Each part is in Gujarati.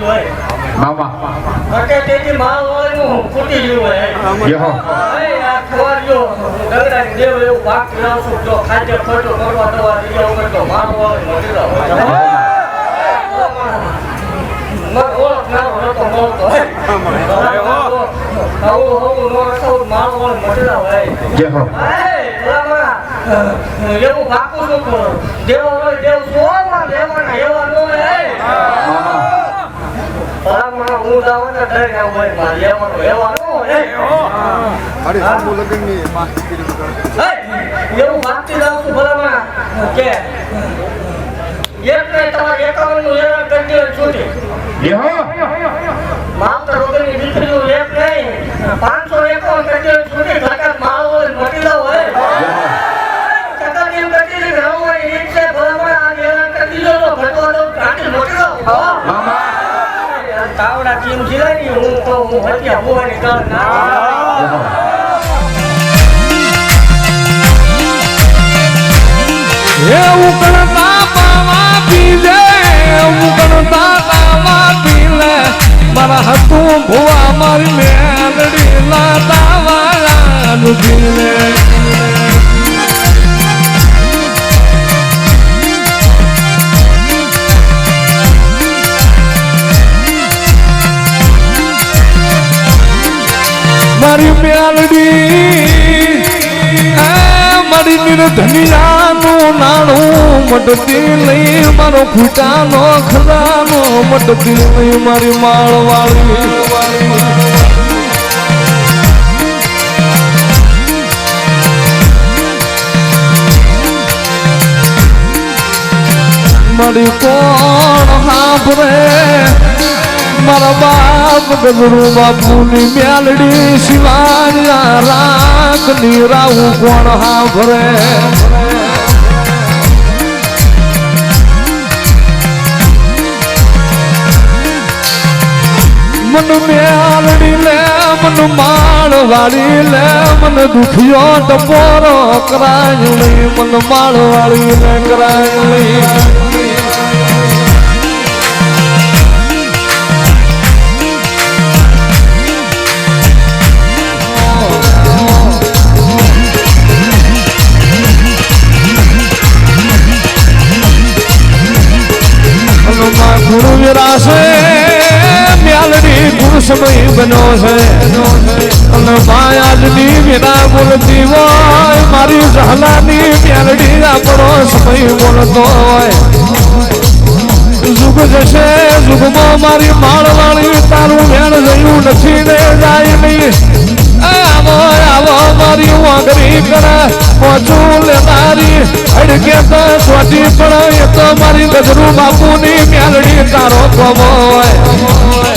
જોઈએ મામા. તેથી વાળીનું ફૂટી ગયું હોય. યહો હવે જો. ગંગરાજ દેવ એવું ભાગ લાવશું જો ખાદ્ય ખોટો કરવા દવા દીધા વગર તો ઓળખ ના મળતો. આવું આવું નો યહો એવું બાપુ શું કરો દેવ હોય દેવ દેવાના એવા નો હોય મામા ભલામણ હું મારી સમૂહ લગ્નની માહિતી એવું વાંચી જાઉં છું બરાબર કે એક ને તમારે એકાવનનું લેવા કરી દે છૂટી માવતર વગરની દીકરીનું એક નહીં પાંચસો એકાવન કરી દે છૂટી ઘાટા માલ હોય મટીલા હોય ટકા કેમ કરી દે ઘઉં હોય એ છે ભલામણ આ હેરાન કરી દીધો તો ભટવા દઉં ઘાટી મટીલો મામા તાવડા કેમ જીલાની હું તો હું હત્યા હોવાની કારણ ના. એવું કણતા મારી એ મારી નિર્ધનિયાનું નાણું મટતી લઈ મારો ખૂટાનો ખજાનો મટતી લઈ મારી માળવાળી. મારી કોણ સાંભળે મારા બાપ ગજરુ બાપુની મેલડી શિવાયા રાખ નીરાવું કોણ સાંભળે મન મેલડી લે, મન માળ વાળી લે, મન દુખિયો ટપોરો કરાયણી, મન માળ વાળી લે કરાય સમય બન્યો છે અને માયાજની વિના બોલતી હોય, મારી જહલાની મ્યાલડી આપણો સમય બોલતો હોય. જુગ જશે, જુગમાં મારી માળવાળી તારું વેણ જયું નથી ને જાય નહીં. આવો આવો, મારી વાગરી કરે પહોંચું લે તારી. અડકે તો એ તો મારી ગજરુ બાપુની મ્યાલડી તારો કોમો હોય.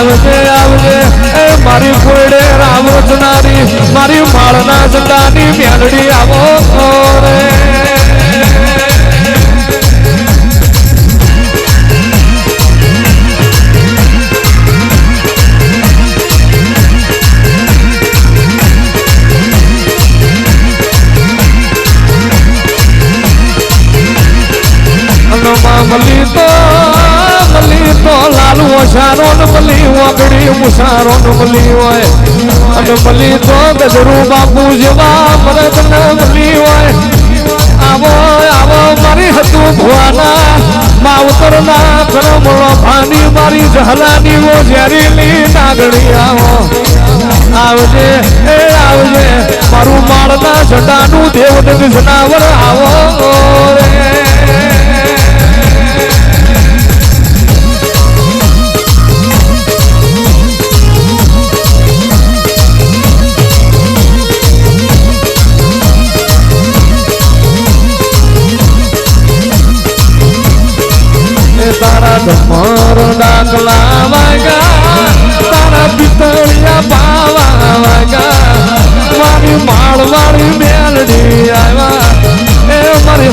આવજે આવજે. એ મારી ફોડે રામ રચનારી મારી માળના જતાની મ્યાલડી આવો ઓછારો ને મલી હોય અને મલી મારી હતું ભુવાના માવતર ના કરમળો મારી જહલાની ઓ ઝેરીલી નાગણી આવો આવજે, એ આવજે, મારું માળના જટાનું દેવ જનાવર આવો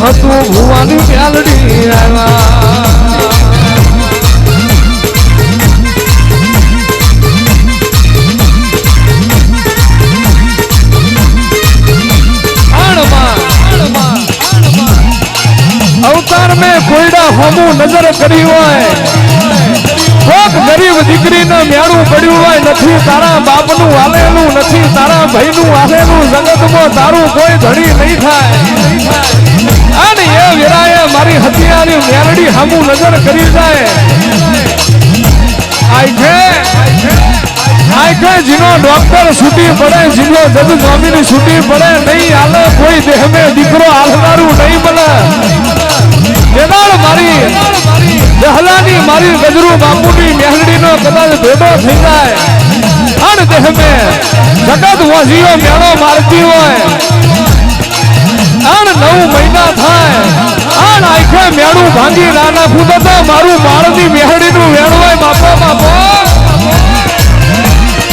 હતું ભુવાની મેલડી. અવતાર મેં કોયડા હોમું નજર કરી હોય. કોક ગરીબ દીકરીને મેળું પડ્યું હોય, નથી તારા બાપનું આલેલું નથી તારા ભાઈનું આલેલું જગતમાં તારું કોઈ ધણી નહીં થાય. અને એ વેરાએ મારી હત્યાની મેરડી હમું નજર કરી જાય. આઈખે આઈખે જીનો ડોક્ટર છૂટી પડે, જીનો જજ સ્વામીની છૂટી પડે, નહીં હાલે, કોઈ દેહ મે દીકરો હાલનારું નહીં બને. વેદાળ મારી, દહલાની મારી ગજરુ બાપુની મેહડીનો કદાચ ભેદો થઈ જાય. અણ દેહ મે જગત વસીઓ મેળો મારતી હોય. મેળું ભાંગી નાના તો મારું માળની મેહડીનું વેણવાય બાપા બાપા